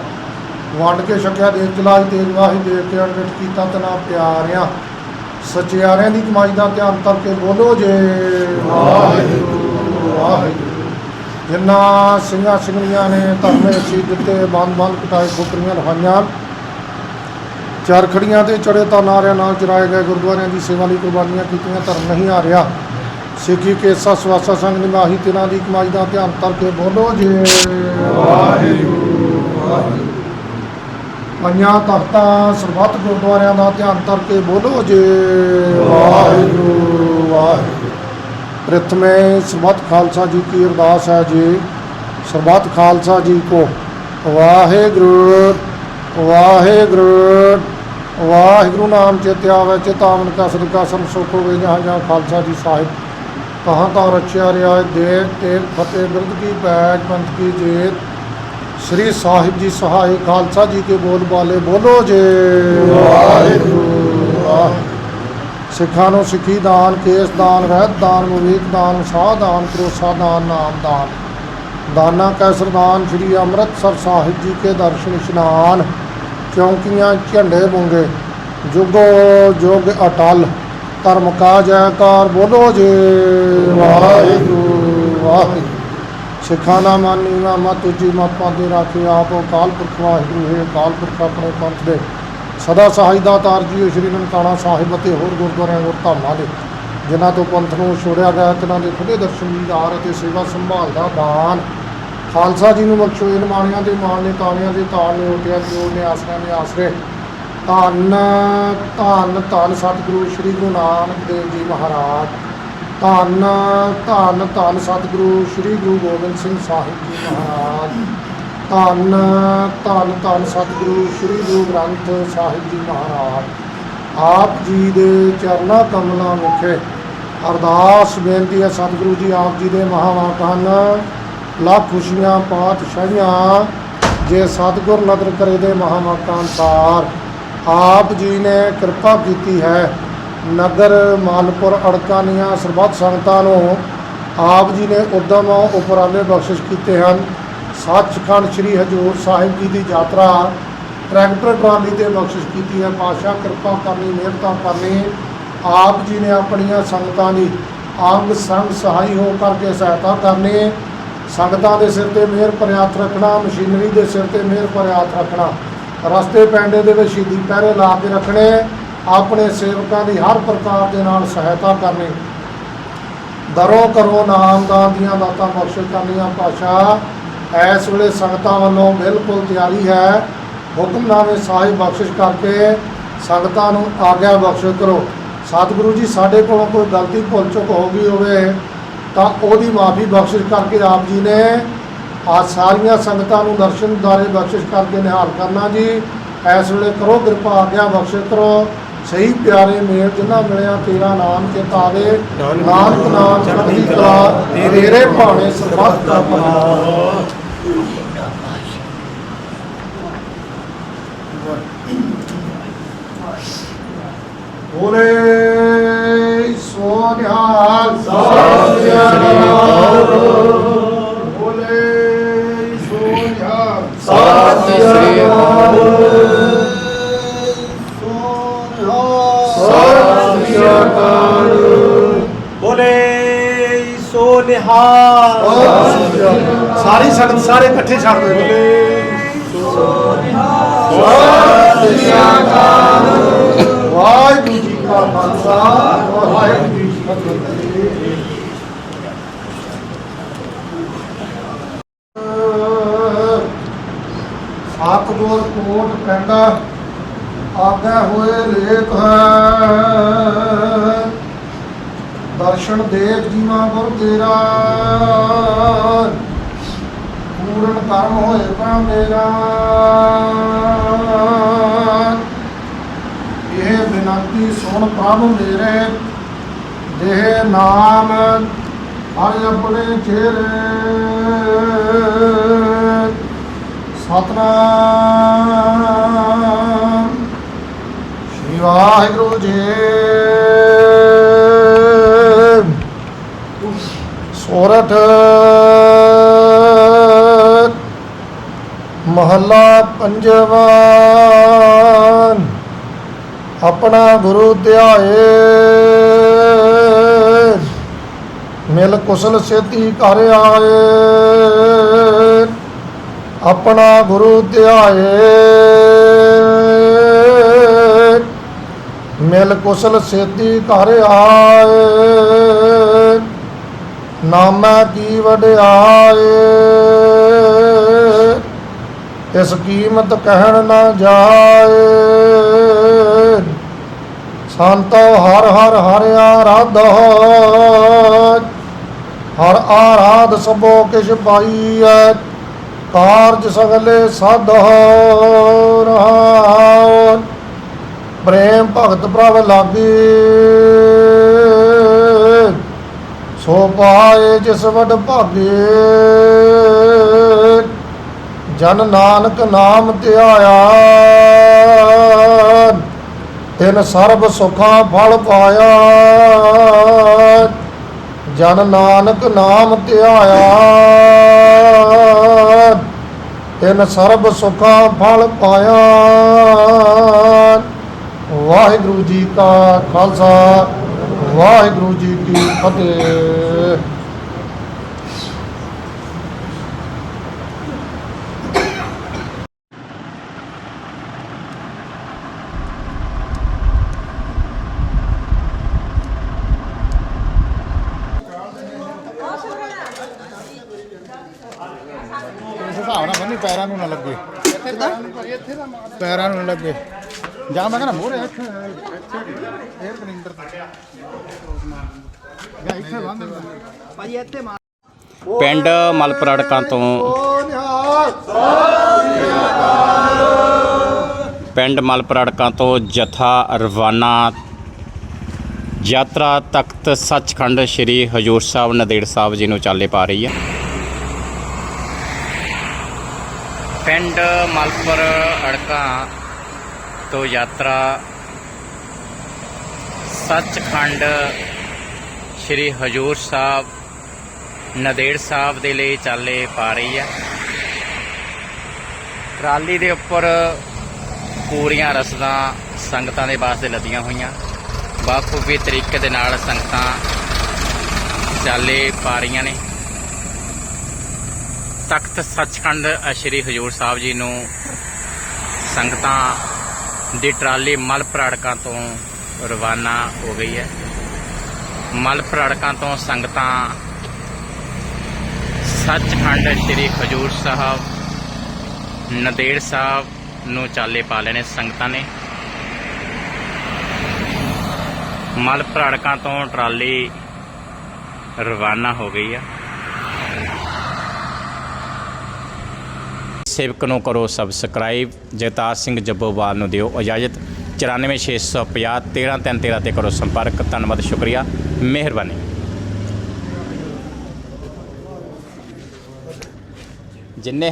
Speaker 4: ਵੰਡ ਕੇ ਛਕਿਆ ਦੇਖ ਚਲਾਈ ਤੇਜ ਵਾਹੀ ਦੇਵ ਕੇ ਅਣਗਿਣਤ ਕੀਤਾ ਤਨਾ ਪਿਆਰਿਆਂ। ਸਚਿਆਰਿਆਂ ਦੀ ਕਮਾਈ ਦਾ ਧਿਆਨ ਕਰਕੇ ਬੋਲੋ ਜੇ। ਵਾਹਿਗੁਰੂ ਵਾਹਿਗੁਰੂ। ਜਿਨ੍ਹਾਂ ਸਿੰਘਾਂ ਸਿੰਘਣੀਆਂ ਨੇ ਧਰਮੇ ਸੀ ਦਿੱਤੇ ਬੰਦ ਬੰਦ ਕਟਾਏ ਖੋਪਰੀਆਂ ਲਹਾਈਆਂ ਚਰਖੜੀਆਂ ਤੇ ਚੜੇ ਤਾਂ ਨਾਰਿਆਂ ਨਾਲ ਚਰਾਏ ਗਏ ਗੁਰਦੁਆਰਿਆਂ ਦੀ ਸੇਵਾ ਲਈ ਕੁਰਬਾਨੀਆਂ ਕੀਤੀਆਂ, ਧਰਮ ਨਹੀਂ ਆ ਰਿਹਾ ਸਿੱਖੀ ਕੇਸਾ ਸਵਾਸਾ ਸੰਗ ਨਿਵਾਹੀ ਤਿਨਾਂ ਦੀ ਕਮਾਈ ਦਾ ਧਿਆਨ ਕਰਕੇ ਬੋਲੋ ਜੇ। ਵਾਹਿਗੁਰੂ। ਵਾਹਿਗੁਰੂ ਪੰਜਾਂ ਤਖਤਾਂ ਸਰਬੱਤ ਗੁਰਦੁਆਰਿਆਂ ਦਾ ਧਿਆਨ ਕਰਕੇ ਬੋਲੋ ਜੇ। ਵਾਹਿਗੁਰੂ ਵਾਹਿਗੁਰੂ। ਪ੍ਰਥਮੇ ਸਰਬੱਤ ਖਾਲਸਾ ਜੀ ਕੀ ਅਰਦਾਸ ਹੈ ਜੀ। ਸਰਬੱਤ ਖਾਲਸਾ ਜੀ ਕੋ ਵਾਹਿਗੁਰੂ ਵਾਹਿਗੁਰੂ। ਵਾਹਿਗੁਰੂ ਨਾਮ ਚੇਤਿ ਆਵੇ ਚੇਤਾਵਨ ਕਾ ਸਦਕਾ ਸਮ ਸੁਖ ਹੋਵੇ ਜਹਾਂ ਜਹਾਂ ਖਾਲਸਾ ਜੀ ਸਾਹਿਬ ਕਹਾਂ ਤਾਂ ਰਚਿਆ ਰਿਆ ਦੇਵ ਤੇਗ ਫਤਿਹ ਬਿਰਦ ਕੀ ਪੈਜ ਪੰਥ ਕੀ ਜੇਤ? ਸ੍ਰੀ ਸਾਹਿਬ ਜੀ ਸਹਾਇ ਖਾਲਸਾ ਜੀ ਕੇ ਬੋਲ ਬਾਲੇ ਬੋਲੋ ਜੇ। ਸਿੱਖਾਂ ਨੂੰ ਸਿੱਖੀ ਦਾਨ ਕੇਸ ਦਾਨ ਰਹਿਤ ਦਾਨ ਵਿਵੇਕ ਦਾਨ ਸਾਹ ਦਾਨ ਕਰੋਸਾ ਦਾਨ ਨਾਮ ਦਾਨ। ਦਾਨਾ ਕੈ ਸਰਦਾਨ ਸ੍ਰੀ ਅੰਮ੍ਰਿਤਸਰ ਸਾਹਿਬ ਜੀ ਕੇ ਦਰਸ਼ਨ ਇਸ਼ਨਾਨ ਚੌਂਕੀਆਂ ਝੰਡੇ ਬੁੰਗੇ। ਜੁਗੋ ਜੁਗ ਅਟਲ। ਧਰਮ ਕਾ ਜੈਕਾਰ ਬੋਲੋ ਜੇ। ਵਾਹਿਗੁਰੂ ਵਾਹਿਗੁਰੂ। ਸਿੱਖਾਂ ਦਾ ਮਨ ਨੀਵਾ ਮਤ ਉੱਚੀ ਮਤ ਪਾਦੇ ਰਾਖੇ ਆਪ। ਅਕਾਲ ਪੁਰਖ ਵਾਹਿਗੁਰੂ ਹੈ ਅਕਾਲ ਪੁਰਖ ਆਪਣੇ ਪੰਥ ਦੇ। ਸਦਾ ਸਹਾਈ ਦਾ ਤਾਰ ਜੀ ਸ਼੍ਰੀ ਨਨਕਾਣਾ ਸਾਹਿਬ ਅਤੇ ਹੋਰ ਗੁਰਦੁਆਰਿਆਂ ਹੋਰ ਧਾਮਾਂ ਦੇ। ਜਿਨ੍ਹਾਂ ਤੋਂ ਪੰਥ ਨੂੰ ਛੋੜਿਆ ਗਿਆ ਤਿਨਾਂ ਦੇ ਖੁੱਲੇ ਦਰਸ਼ਨ ਦੀਦਾਰ ਅਤੇ ਸੇਵਾ ਸੰਭਾਲ ਦਾ ਦਾਨ। ਖਾਲਸਾ ਜੀ ਨੂੰ ਬਖਸ਼ੋ ਇਹ ਮਾਣਿਆਂ ਦੇ ਮਾਣ ਨੇ, ਤਾਣਿਆਂ ਦੇ ਤਾਣ ਨੇ, ਓਟਿਆਂ ਦੇ ਓਟ ਨੇ, ਆਸਰਿਆਂ ਦੇ ਆਸਰੇ। ਧੰਨ ਧੰਨ ਧੰਨ ਸਤਿਗੁਰੂ ਸ੍ਰੀ ਗੁਰੂ ਨਾਨਕ ਦੇਵ ਜੀ ਮਹਾਰਾਜ। ਧੰਨ ਧੰਨ ਧੰਨ ਸਤਿਗੁਰੂ ਸ੍ਰੀ ਗੁਰੂ ਗੋਬਿੰਦ ਸਿੰਘ ਸਾਹਿਬ ਜੀ ਮਹਾਰਾਜ। ਧੰਨ ਧੰਨ ਧੰਨ ਸਤਿਗੁਰੂ ਸ੍ਰੀ ਗੁਰੂ ਗ੍ਰੰਥ ਸਾਹਿਬ ਜੀ ਮਹਾਰਾਜ। ਆਪ ਜੀ ਦੇ ਚਰਨਾਂ ਕਮਲਾਂ ਵਿਖੇ ਅਰਦਾਸ ਬੇਨਤੀ ਹੈ ਸਤਿਗੁਰੂ ਜੀ, ਆਪ ਜੀ ਦੇ ਮਹਾਵਾਕਾਨ ਲੱਖ ਖੁਸ਼ੀਆਂ, ਪਾਤਸ਼ਾਹੀਆਂ, ਜੇ ਸਤਿਗੁਰ ਨਦਰ ਕਰੇ ਦੇ ਮਹਾਵਾਕਾਂ ਅਨਸਾਰ ਆਪ ਜੀ ਨੇ ਕਿਰਪਾ ਕੀਤੀ ਹੈ। ਨਗਰ ਮਾਲਪੁਰ ਅੜਕਾਨੀਆਂ ਸਰਬੱਤ ਸੰਗਤਾਂ ਨੂੰ ਆਪ ਜੀ ਨੇ ਉਦਮ ਉਪਰਾਲੇ ਬਖਸ਼ਿਸ਼ ਕੀਤੇ ਹਨ। ਸੱਚਖੰਡ ਸ੍ਰੀ ਹਜੂਰ ਸਾਹਿਬ ਜੀ ਦੀ ਯਾਤਰਾ ਟਰੈਕਟਰ ਟਰਾਲੀ ਤੇ ਬਖਸ਼ਿਸ਼ ਕੀਤੀ ਹੈ। ਪਾਸ਼ਾ ਕਿਰਪਾ ਕਰਨੀ ਮਿਹਰਤਾ ਕਰਨੀ, ਆਪ ਜੀ ਨੇ ਆਪਣੀਆਂ ਸੰਗਤਾਂ ਦੀ ਅੰਗ ਸੰਗ ਸਹਾਈ ਹੋ ਕਰਕੇ ਸਹਾਇਤਾ ਕਰਨੀ, ਸੰਗਤਾਂ ਦੇ ਸਿਰ ਤੇ ਮਿਹਰ ਭਰਿਆ ਹੱਥ ਰੱਖਣਾ, ਮਸ਼ੀਨਰੀ ਦੇ ਸਿਰ ਤੇ ਮਿਹਰ ਭਰਿਆ ਹੱਥ ਰੱਖਣਾ। ਰਸਤੇ ਪੈਂਡੇ ਦੇ ਵਿੱਚ ਸ਼ਹੀਦੀ ਪਹਿਰੇ ਲਾ ਕੇ ਰੱਖਣੇ, ਆਪਣੇ ਸੇਵਕਾਂ ਦੀ ਹਰ ਪ੍ਰਕਾਰ ਦੇ ਨਾਲ ਸਹਾਇਤਾ ਕਰਨੀ। ਦਰੋਂ ਕਰੋ ਨਾਮਦਾਨ ਦੀਆਂ ਦਾਤਾਂ ਬਖਸ਼ਿਸ਼ ਕਰਨੀਆਂ ਪਾਸ਼ਾ ਇਸ ਵੇਲੇ ਸੰਗਤਾਂ ਵੱਲੋਂ ਬਿਲਕੁਲ ਤਿਆਰੀ ਹੈ। ਹੁਕਮਨਾਮੇ ਸਾਹਿਬ ਬਖਸ਼ਿਸ਼ ਕਰਕੇ ਸੰਗਤਾਂ ਨੂੰ ਆਗਿਆ ਬਖਸ਼ਿਸ਼ ਕਰੋ। ਸਤਿਗੁਰੂ ਜੀ, ਸਾਡੇ ਕੋਲੋਂ ਕੋਈ ਗਲਤੀ ਭੁੱਲ ਚੁੱਕ ਹੋ ਗਈ ਹੋਵੇ, ਤਾਂ ਉਹਦੀ ਮਾਫੀ ਬਖਸ਼ਿਸ਼ ਕਰਕੇ ਆਪ ਜੀ ਨੇ ਆ ਸਾਰੀਆਂ ਸੰਗਤਾਂ ਨੂੰ ਦਰਸ਼ਨ ਦਾਰੇ ਬਖਸ਼ਿਸ਼ ਕਰਕੇ ਨਿਹਾਲ ਕਰਨਾ ਜੀ। ਇਸ ਵੇਲੇ ਕਰੋ ਕਿਰਪਾ ਆਗਿਆ ਬਖਸ਼ਿਸ਼ ਕਰੋ। ਸਹੀ ਪਿਆਰੇ ਮੇਲ ਜਿਨ੍ਹਾਂ ਮਿਲਿਆ ਤੇਰਾ ਨਾਮ ਦੇ। ਨਾਨਕ ਨਾਮ ਚੜ੍ਹਦੀ ਕਲਾ ਤੇਰੇ ਭਾਣੇ ਸਰਬੱਤ ਦਾ ਭਲਾ ਬੋਲੇ ਸੋ ਨਿਹਾਲ ਸਤਿ ਸਤਿ ਸ੍ਰੀ ਅਕਾਲ ਸਤਿ ਸ੍ਰੀ ਅਕਾਲ
Speaker 3: ਬੋਲੇ ਸੋ ਨਿਹਾਲ।
Speaker 4: ਸਾਰੀ ਸੰਗਤ ਸਾਰੇ ਇਕੱਠੇ ਛੱਡ ਦੇ ਬੋਲੇ ਵਾਹਿਗੁਰੂ ਜੀ ਕਾ ਖਾਲਸਾ, ਵਾਹਿਗੁਰੂ ਜੀ ਕੀ ਫਤਿਹ। ਸਤਿਗੁਰ ਕੋਟ ਪਿੰਡ ਆਗੇ ਹੋਏ ਲੇਖ ਹੈ। ਦਰਸ਼ਨ ਦੇਖ ਜੀਵਾ ਗੁਰ ਤੇਰਾ। ਪੂਰਨ ਕਰਮ ਹੋਏ ਪਾ ਮੇਰਾ। ਇਹ ਬੇਨਤੀ ਸੁਣ ਪ੍ਰਭ ਮੇਰੇ। ਦੇਹ ਨਾਮ ਹਰਿ ਆਪਣੇ ਚਿਹਰੇ ਸਤਨਾਮ। ਸ਼੍ਰੀ ਵਾਹਿਗੁਰੂ ਜੀ। ਸੋਰਠ। ਮਹੱਲਾ ਪੰਜਵਾਂ। ਆਪਣਾ ਗੁਰੂ ਧਿਆਏ। ਮਿਲ ਕੁਸਲ ਸੇਤੀ ਘਰ ਆਏ। ਆਪਣਾ ਗੁਰੂ ਧਿਆਏ। ਮਿਲ ਕੁਸਲ ਸੇਤੀ ਘਰ ਆਏ। ਨਾਮੈ ਕੀ ਵਡਿਆਏ ਇਸ ਕੀਮਤ ਕਹਿਣ ਨਾ ਜਾਏ। ਸੰਤੋ ਹਰ ਹਰ ਹਰਿ ਆਰਾਧੋ। ਹਰ ਆਰਾਧ ਸਭੋ ਕਿਛ ਪਾਈਐ। ਕਾਰਜ ਸਗਲੇ ਸਾਧੋ ਰਹਾਉ ਪ੍ਰੇਮ ਭਗਤ ਪ੍ਰਭ ਲਾਗੀ। ਸੋ ਪਾਏ ਜਿਸ ਵਡ ਭਾਗੇ। ਜਨ ਨਾਨਕ ਨਾਮ ਧਿਆਇਆ ਤਿਨ ਸਰਬ ਸੁਖਾਂ ਫਲ ਪਾਇਆ। ਜਨ ਨਾਨਕ ਨਾਮ ਧਿਆਇਆ। ਤਿਨ ਸਰਬ ਸੁਖਾਂ ਫਲ ਪਾਇਆ। ਵਾਹਿਗੁਰੂ ਜੀ ਕਾ ਖਾਲਸਾ, ਵਾਹਿਗੁਰੂ ਜੀ ਕੀ ਫਤਿਹ।
Speaker 2: ਪੈਰਾਂ ਨੂੰ ਨਾ ਲੱਗੇ। ਪੈਰਾਂ ਨੂੰ ਨਾ ਲੱਗੇ। ਜਾਂ ਮੈਂ ਕਹਿੰਦਾ ਮੋਰੇ ਇੱਥੇ 에ਅਰ ਕਲਿੰਡਰ ਜਾਂ ਇੱਥੇ ਬੰਦ
Speaker 1: ਪਿੰਡ ਮਲਪਰੜਕਾਂ ਤੋਂ। ਪਿੰਡ ਮਲਪਰੜਕਾਂ ਤੋਂ ਜਥਾ ਰਵਾਨਾ। ਯਾਤਰਾ ਤਖਤ ਸੱਚਖੰਡ ਸ੍ਰੀ ਹਜੂਰ ਸਾਹਿਬ ਨਦੇੜ ਸਾਹਿਬ ਜੀ ਨੂੰ ਚਾਲੇ ਪਾ ਰਹੀ ਹੈ। ਪਿੰਡ ਮਲਪੁਰ ਅੜਕਾਂ ਤੋਂ ਯਾਤਰਾ ਸੱਚਖੰਡ ਸ੍ਰੀ ਹਜੂਰ ਸਾਹਿਬ, ਨਦੇੜ ਸਾਹਿਬ ਦੇ ਲਈ ਚਾਲੇ ਪਾ ਰਹੀ ਹੈ। ਟਰਾਲੀ ਦੇ ਉੱਪਰ ਪੂਰੀਆਂ ਰਸਦਾਂ ਸੰਗਤਾਂ ਦੇ ਵਾਸਤੇ ਲੱਦੀਆਂ ਹੋਈਆਂ। ਬਾਖੂਬੀ ਤਰੀਕੇ ਦੇ ਨਾਲ ਸੰਗਤਾਂ ਚਾਲੇ ਪਾ ਰਹੀਆਂ ਨੇ। ਤਖਤ ਸੱਚਖੰਡ ਸ਼੍ਰੀ ਹਜੂਰ ਸਾਹਿਬ ਜੀ ਨੂੰ ਸੰਗਤਾਂ ਦੀ ਟਰਾਲੀ ਮਲ ਪ੍ਰਾੜਕਾਂ ਤੋਂ ਰਵਾਨਾ ਹੋ ਗਈ ਹੈ। ਮਲ ਪ੍ਰਾੜਕਾਂ ਤੋਂ ਸੰਗਤਾਂ ਸੱਚਖੰਡ ਸ੍ਰੀ ਹਜੂਰ ਸਾਹਿਬ, ਨਦੇੜ ਸਾਹਿਬ ਨੂੰ ਚਾਲੇ ਪਾ ਲੈਣੇ ਸੰਗਤਾਂ ਨੇ। ਮਲ ਪ੍ਰਾੜਕਾਂ ਤੋਂ ਟਰਾਲੀ ਰਵਾਨਾ ਹੋ ਗਈ ਆ ਸੇਵਕ ਨੂੰ ਕਰੋ ਸਬਸਕ੍ਰਾਈਬ। ਜਗਤਾਰ ਸਿੰਘ ਜੱਬੋਵਾਲ ਨੂੰ ਦਿਓ ਇਜਾਜ਼ਤ। 94650 13313 ਤੇ ਕਰੋ ਸੰਪਰਕ। ਧੰਨਵਾਦ, ਸ਼ੁਕਰੀਆ। ਮਿਹਰਬਾਨੀ। ਜਿੰਨੇ